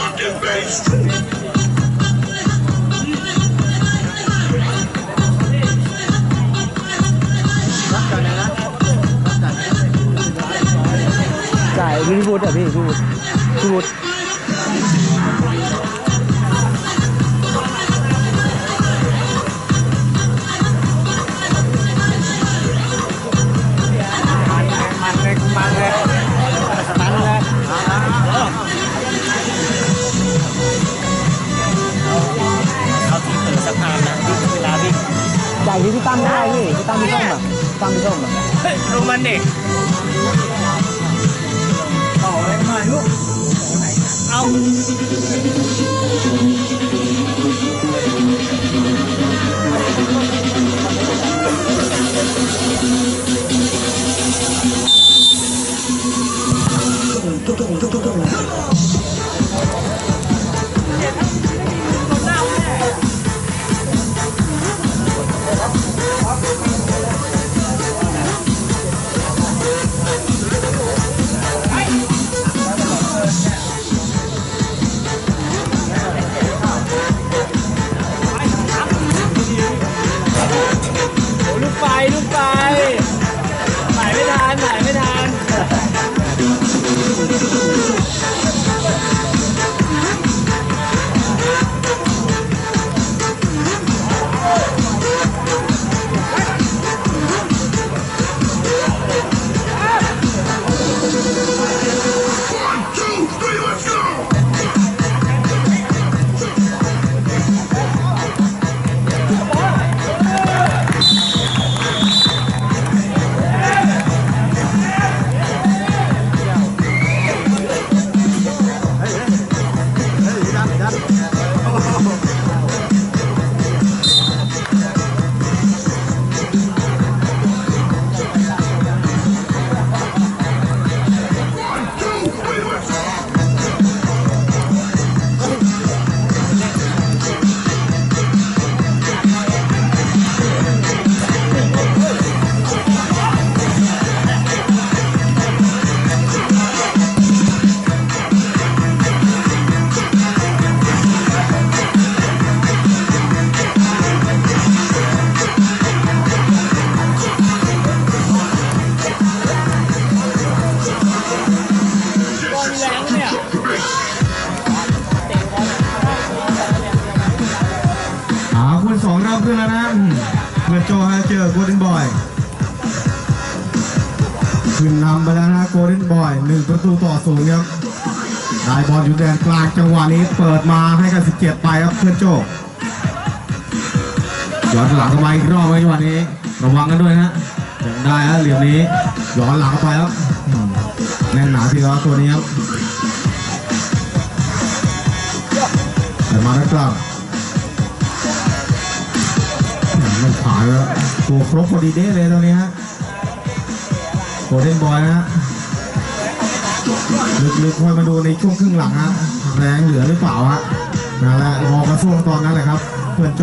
fucking face. จ่ายพี่วุฒิอะ จ่ายที่พี่ตั้มได้พี่พี่ตั้มพี่ส้มอะตั้มพี่ส้มอะเฮ้ยดูมันดิต่ออะไรมาลูกเอา ขึ้นนำไปแล้วนะโกลเด้นบอยหนึ่งประตูต่อศูนย์ครับได้บอลอยู่แดนกลางจังหวะนี้เปิดมาให้กับ17ไปครับเพื่อนโจย้อนหลังเข้ามาอีกรอบไหมจังหวะนี้ ระวังกันด้วยนะยังได้ฮะเหลี่ยมนี้ย้อนหลังไปครับแน่นหนาทีเดียวตัวนี้ครับแต่มาได้กลางไม่ผ่านแล้วตัวครบพอดีเด้เลยตอนนี้ฮะ โกลเด้นบอยนะฮะลึกๆค่อยมาดูในช่วงครึ่งหลังฮะแรงเหลือหรือเปล่าฮะนั่นแหละรอกระช่วงตอนนั้นแหละครับ เพื่อนโจ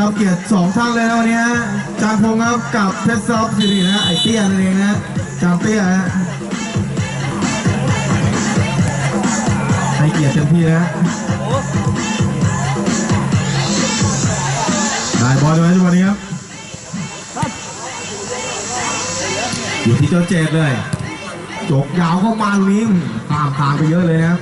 รับเกียรติสองท่านเลยนะวันนี้ฮะจางพงษ์ครับกับเพชรซอฟสิรินะไอเตี้ยนั่นเองนะจางเตี้ยฮะให้เกียรติเต็มที่นะได้บอลเลยจังหวะนี้ครับอยู่ที่เจ้าเจดเลยจกยาวเข้ามาตรงนี้ตามทางไปเยอะเลยนะครับ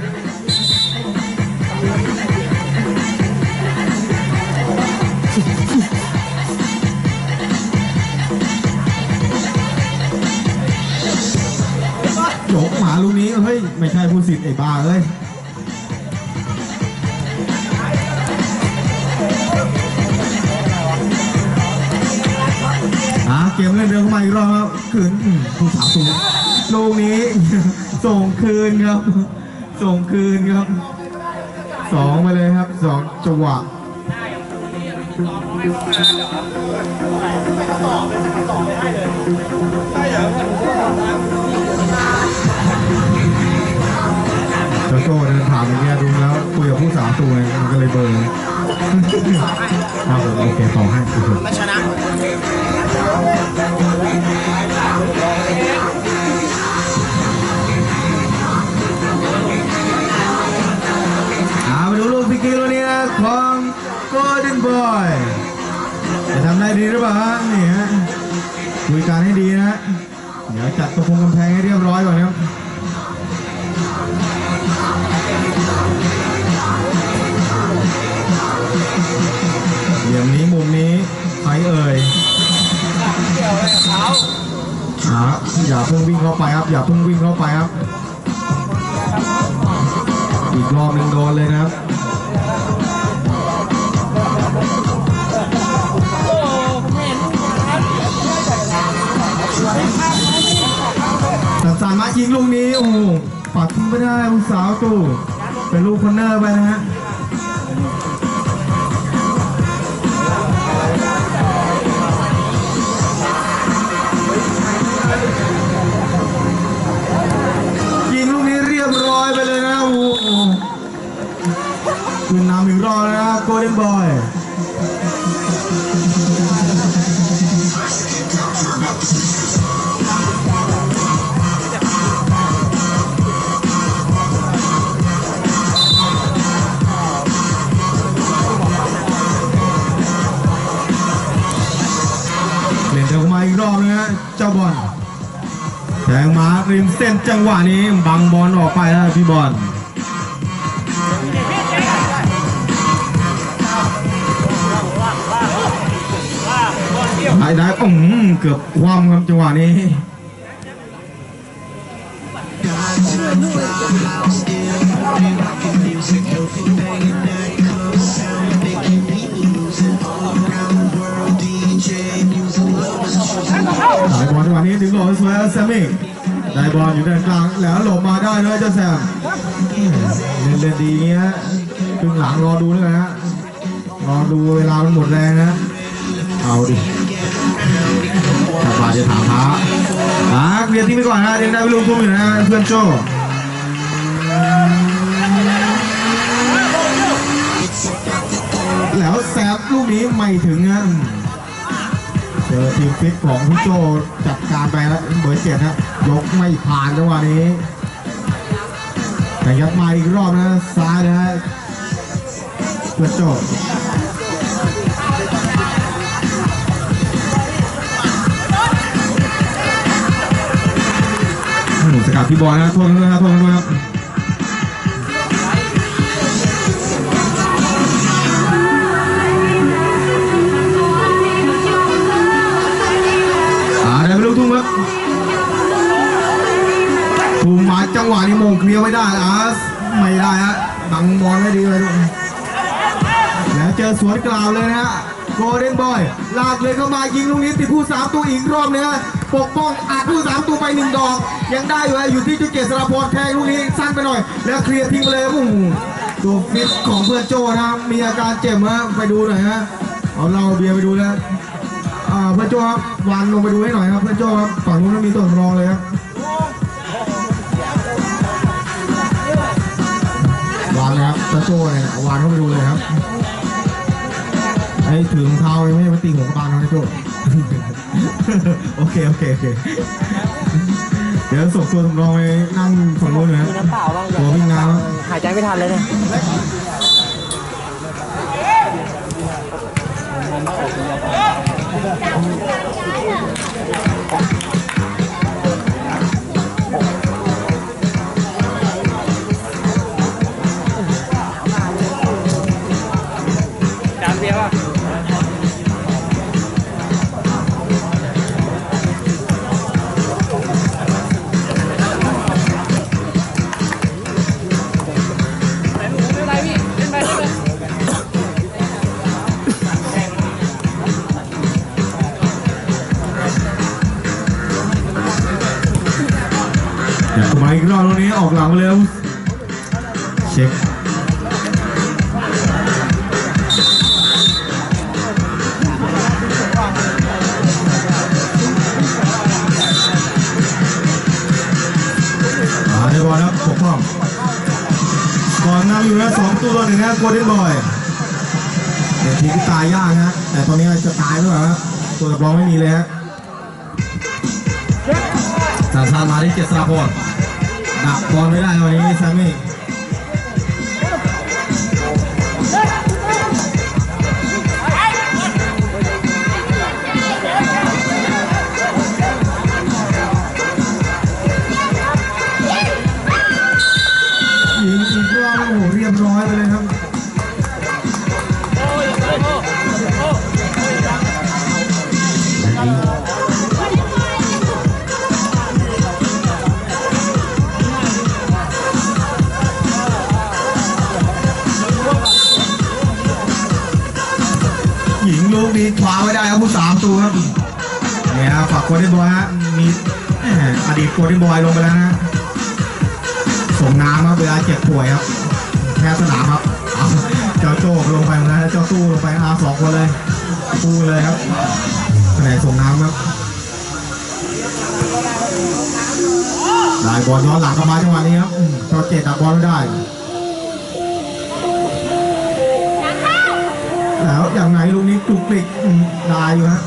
หาลูกนี้เฮ้ยไม่ใช่ผู้สิทธิ์ไอ้บ้าเอ้ยอเกมเล่นเดินเข้ามาอีกรอบครับคืนผู้สาวสูงลูกนี้ ส่งคืนครับ ส่งคืนครับสองไปเลยครับสองจังหวะ โจโจ้เดินผ่านอย่างเงี้ยดูแล้วคุยกับผู้สาวตัวไงมันก็เลยเบลอร์ครับผมโอเคต่อให้โอเคเอาไปดูลูกพิกกี้ตัวนี้นะของ Golden Boy จะทำได้ดีหรือเปล่าฮะนี่ฮะคุยกันให้ดีนะฮะเดี๋ยวจัดตัวพงกำแพงให้เรียบร้อยก่อนครับ เหลี่ยมนี้มุมนี้ใครเอ่ยครับอย่าเพิ่งวิ่งเข้าไปครับ อย่าเพิ่งวิ่งเข้าไปครับ อีกรอบหนึ่งโดนเลยนะครับโอ้ผมเห็นครับแต่สามารถยิงลูกนี้โอ้ ปัดทิ้งไม่ได้ลูกสาวตู่เป็นลูกคนเนอร์ไปนะฮะ จังหวะนี้บังบอลออกไปแล้วพี่บอลได้ได้อืมเกือบคว่ำครับจังหวะนี้สายบอลจังหวะนี้ถึงโหลดสวยแล้วแซมมี่ ได้บอลอยู่ด้านกลางแล้วหลบมาได้ด้วยเจ้าแซมเล่นเล่นดีเงี้ยครึ่งหลังรอดูด้วยนะฮะรอดูเวลามันหมดแรงนะ เอาดิถ้าบาจะถามหาอ่าเคลียร์ทิ้งไปก่อนนะเดี๋ยวได้ไปลงทุ่มอยู่นะเพื่อนโจ้แล้วแซมลูกนี้ไม่ถึงนะ เจอทีมฟิตของพี่โจจัดการไปแล้วเบอร์เจ็ดนะยกไม่ผ่านจังหวะนี้ แต่ยัดมาอีกรอบนะซ้ายนะฮะเพื่อโจหนูสกัดพี่บอยนะโทษด้วยนะโทษด้วยครับ งหวะนี้มงเคลียร์ไม่ได้อะไม่ได้ฮะบังบอลไม่ดีเลยลูกแล้วเจอสวนกล่าวเลยนะฮะโกลเด้นบอยลากเลยเข้ามายิงลูกนี้ติดผู้สามตัวอีกรอบเนะปกป้องอัดผู้สามตัวไปหนึ่งดอก ยังได้อยู่ฮะอยู่ที่จุดเกษรพรแทงลูกนี้สั้นไปหน่อย แล้วเคลียร์ทิ้งไปเลยโอ้โหตัวฟิตของเพื่อนโจนะมีอาการเจ็บฮะไปดูหน่อยฮะเอาเราเบียร์ไปดูนะเพื่อนโจครับวานลงไปดูให้หน่อยครับเพื่อนโจครับฝั่งนู้นมีตัวรองเลยครับ เลยครับเพื่อนโจเนี่ยวานเข้าไปดูเลยครับไอ้ถือรองเท้ายังไม่ได้มาตีหัวกระบาลนะเพื่อนโจโอเคโอเคโอเคเดี๋ยวส่งตัวสำรองไปนั่งฝั่งนู้นเลยครับมีน้ำเปล่าบ้างตัววิ่งน้ำครับหายใจไม่ทันเลยเนี่ย เลยครับเช็คมาในบอลครับปกป้องก่อนนำอยู่นะสองตัวต่อหนึ่งนะโกลเด้นบอยเดี๋ยวทีที่ตายยากนะแต่ตอนนี้จะตายหรือเปล่าครับตัวสำรองไม่มีเลยฮะสาสามาที่เจษฎาพร ดักบอลไม่ได้ โกลเด้นบอยลงไปแล้วนะส่งน้ำครับเวลาเจ็บป่วยครับแพ้สนามครับเจ้าโจ้ลงไปแล้วเจ้าตู้ลงไปอาสองคนเลยตู้เลยครับแผนส่งน้ำครับได้บอลย้อนหลังเข้ามาจังหวะนี้ครับเจ้าเจ็ดดับบอลไม่ได้แล้วอย่างไงลูกนี้กลุกกลิกได้อยู่ฮะ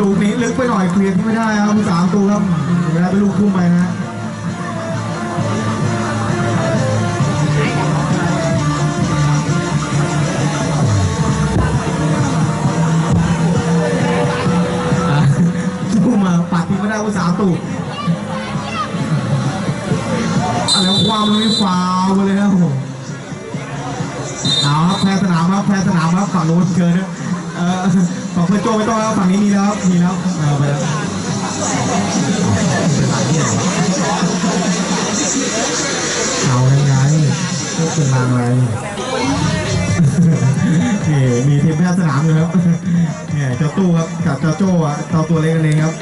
ลูกนี้ลึกไปหน่อยเคลียร์ไม่ได้ครับสามตัวครับเวลาไปลูกพุ่ไปนะฮะคู่มาปัดที่ไม่ได้ผู้สามตัวอะแล้วความลูกนี้ฟาวไปเลยครับผมเอาครับแพ้สนามครับแพ้สนามครับฝั่งโน้นเกินนะเออ ของเพื่อนโจไม่ต้องแล้วฝั่งนี้มีแล้วมีแล้วเอาไปแล้วเอาไงไงก็เป็นรางไรนี่มีทีมแพทย์สนามเลยครับเนี่ยเจ้าตู้ครับกับเจ้าโจ้อะเจ้าตัวเล็กกันเองครับ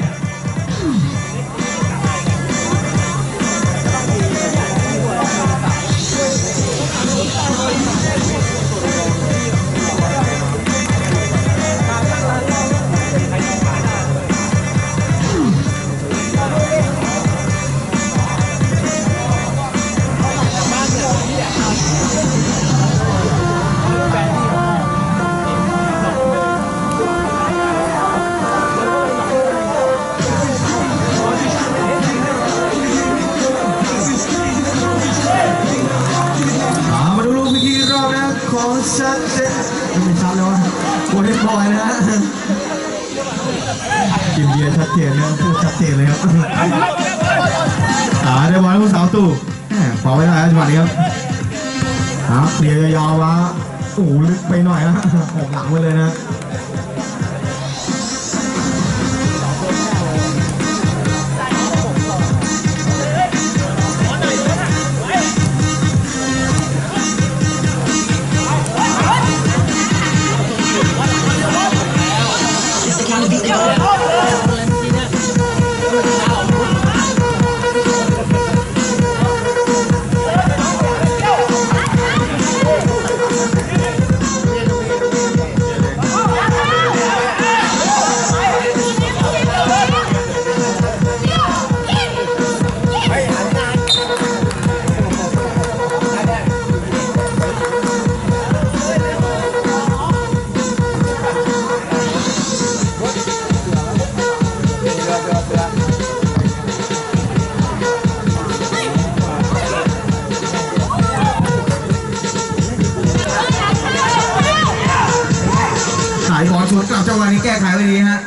สวนกลับจังหวะนี้แก้ไขไว้ดีฮะ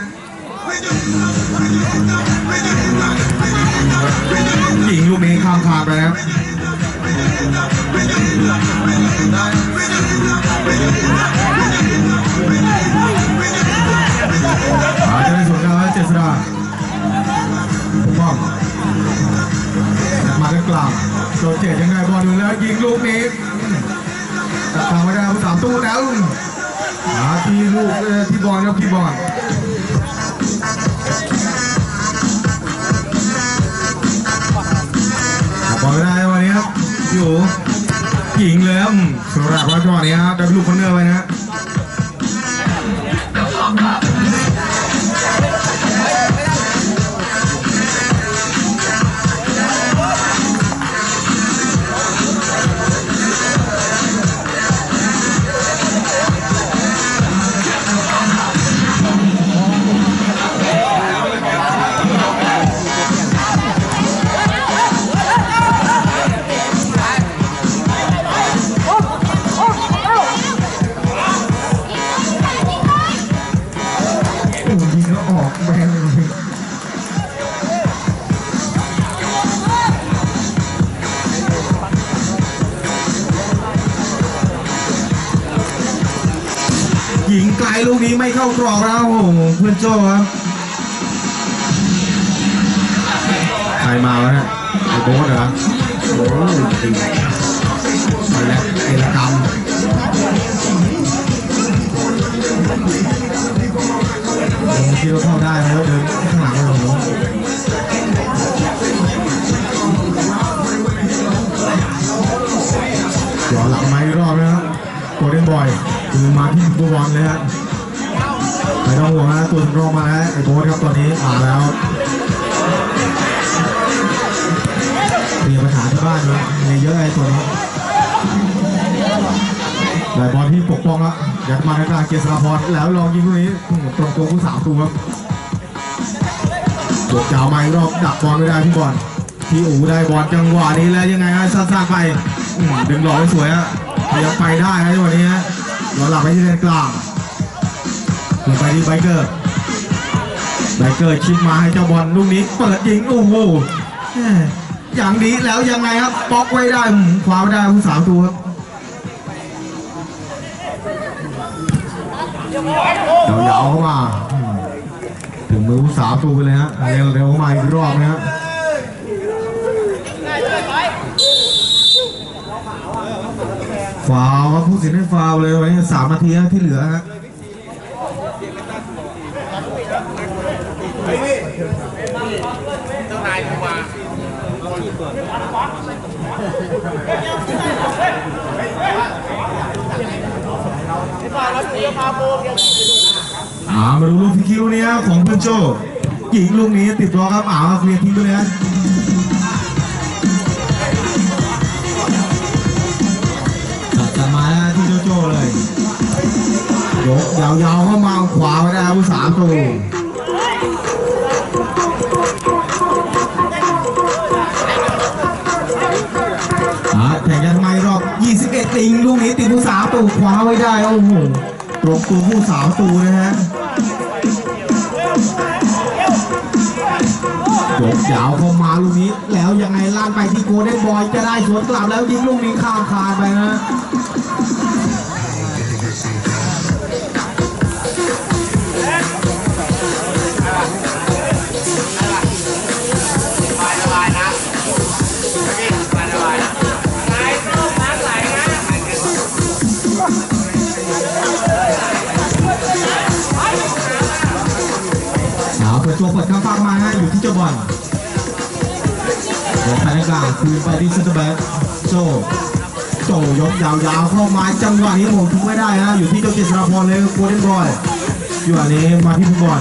ยิงลูกนี้ข้ามคาไปครับอาจะได้สวนกลับแล้วเจษดาป้อมมากันกลางโดนเจ็ดยังไงบอลดูแล้วยิงลูกนี้ตัดทางไว้ได้ครับสามตู้แล้ว หาที่ลูกเลยพี่บอลครับพี่บอลบอลไม่ได้วันนี้ครับอยู่หญิงเลยครัสำหรับวันก่อนนี้ครับดับลูกคนเนอร์ไปนะ ไกลลูกนี้ไม่เข้ากรอบแล้วโอ้โหเพื่อนโจ้ครับใครมาวะเนี่ยไอ้โบ๊ทเหรอโอ้โหดีไปแล้วไอ้ละกรรมผมคิดว่าเข้าได้นะเดินข้างหลังเลยผมเดี๋ยวหลังไม้รอบนะครับโกลเด้นบอยคือมาที่ตัวบอลเลยฮะ วงนะตัวสำรองมาแล้วไอ้โบ๊ทครับตอนนี้มาแล้วมีปัญหาที่บ้านเลยมีเยอะไอ้ตัวนี้ได้บอลที่ปกป้องแล้วยัดมาในกลางเกียรติสราพรแล้วลองยิงลูกนี้ตรงตัวผู้สามตัวครับบวกเจ้ามาอีกรอบดักบอลไม่ได้พี่บอลพี่อูได้บอลจังหวะนี้แล้วยังไงฮะสั้นๆไปดึงหลอกสวยฮะยังไปได้นะจังหวะนี้ฮะหลอหลับไปที่เลนกลาง ไปที่ไบเกอร์ไบเกอร์ชิดมาให้เจ้าบอลลูกนี้เปิดยิงโอ้โหอย่างนี้แล้วยังไงครับบล็อกไว้ได้คว้าไม่ได้ผู้สามตัวครับยาวๆเข้ามาถึงมือผู้สาวตูไปเลยฮะเร็วเร็วมาอีกรอบนะฮะฟาวครับผู้สินให้ฟาวเลยไว้สามนาทีที่เหลือฮะ อ่ามาดูลูกพิคิวเนี้ฮะของเพื่อนโจหญิงลูกนี้ติดตัวครับอ่ามาเคลียร์ทิ้งเลยฮะตัดมาที่โจโจเลยยกยาวๆเข้ามาขวาไปได้ครับสามตัว ติดผู้สาวตูขวาไว้ได้ โอ้โหตรงตัวผู้สาวตูนะฮะยกยาวเข้ามาลูกนี้ แล้วยังไงล่านไปที่โกเด้นบอยจะได้สวนกลับแล้วยิงลูกนี้ข้ามคานไปนะ ตัวเปิดข้างฟ้ามาฮะอยู่ที่เจ้าบอลยกไปในกลางคืนไปที่เซนเตอร์แบ็กโจโจยกยาวๆเข้ามาจังหวะนี้ผมทิ้งไม่ได้ฮะอยู่ที่เจ้าเจษฎาพรเลยโกลเด้นบอยอยู่อันนี้มาที่ฟุตบอล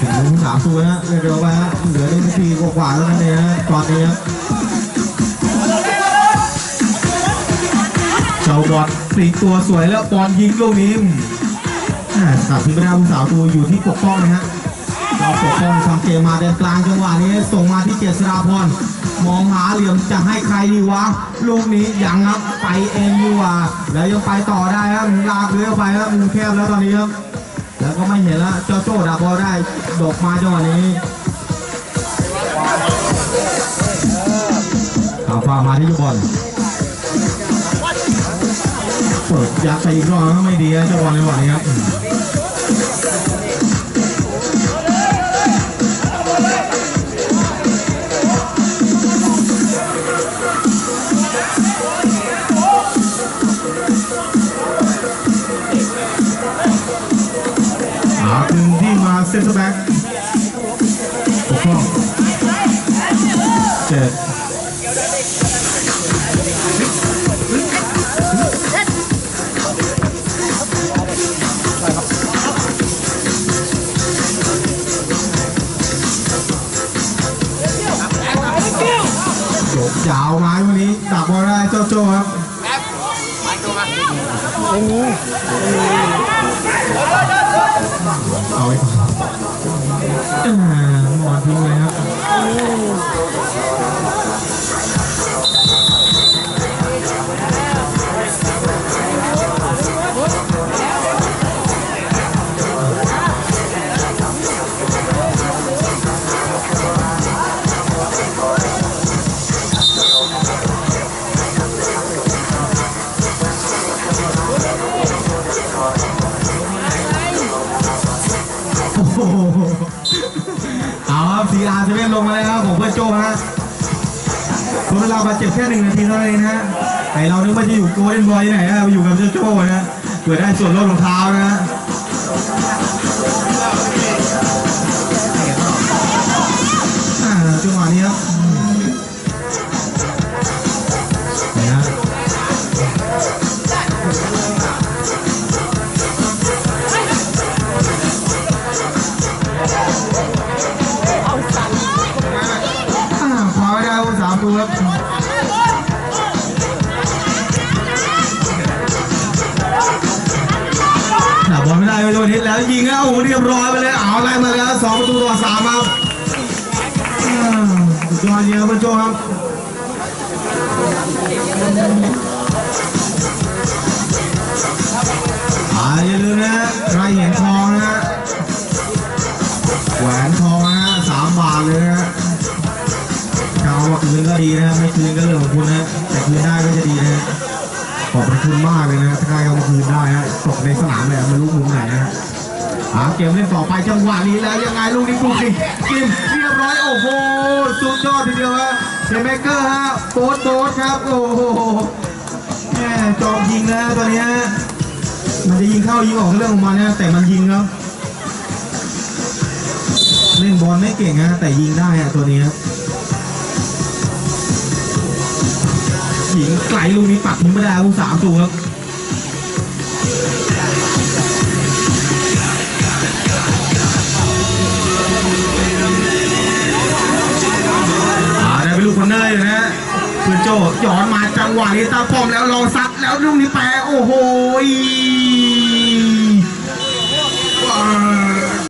ถึงสามตัวฮะเร็วๆไปฮะเหลือได้นาทีกว่าๆแล้วนั่นเองฮะตอนนี้ บอลปลีกตัวสวยแล้วบอลยิงลูกนี้อ่าตัดทิ้งไปได้ผู้สาวตัวอยู่ที่ปกป้องนะฮะเราปกป้องทำเกมมาเดินกลางจังหวะนี้ส่งมาที่เจษฎาพรมองหาเหลี่ยมจะให้ใครดีวะลูกนี้ยังครับไปเองดีกว่าแล้วยังไปต่อได้ครับลากเรือไปครับมุมแคบแล้วตอนนี้ครับแล้วก็ไม่เห็นแล้วเจ้าโจ้ดักบอลได้ดอกมาจังหวะนี้ข่าวฟ้ามาที่เจ้าบอล เปิดยากไปอีกรอบก็ไม่ดีนะจังหวะในหวานครับคืนที่มาเซ็นเตอร์แบ็กปกป้องเจ็ด ดับบอลได้เจ้าโจครับไม่มี บาดเจ็บแค่หนึ่งนาทีเท่านั้นเองนะฮะไอเรานึกว่าจะอยู่โกลเด้นบอยที่ไหนฮะอยู่กับเจ้าโจ้นะฮะเกิดได้ส่วนลดรองเท้านะฮะ ด้ผู้สามตัวครับหนับอลไม่ได้ไปโดนทิศแล้วยิงแล้วโอ้โหเรียบร้อยไปเลยเอาไล่มาแล้วสองประตูต่อสามครับอ่าสุดยอดเยี่ยมผู้ครับอย่าลืมนะใครเห็นทอ ดีนะครับไม่คืนก็เรื่องของคุณนะแต่คืนได้ก็จะดีนะขอบพระคุณมากเลยนะถ้าใครเอาคืนได้ฮะตกในสนามเลยไม่รู้มุมไหนนะฮะหาเกมเล่นต่อไปจังหวะนี้แล้วยังไงลูกนี้กูกิกินเรียบร้อยโอ้โหสุดยอดทีเดียวฮะเทเมเกอร์ฮะโบ๊ทโบ๊ทครับโอ้โหแม่จอมยิงนะตัวนี้มันจะยิงเข้ายิงออกก็เรื่องของมันนะแต่มันยิงครับเล่นบอลไม่เก่งฮะแต่ยิงได้ฮะตัวนี้ครับ ญิงไกลลูกนี้ปักทิ้งไม่ได้ลูกสามตัวครับอ่าได้เป็นลูกคนเนยนะฮะคือโจย้อนมาจังหวะนี้ตาป้อมแล้วลองซัดแล้วลูกนี้แปรโอ้โห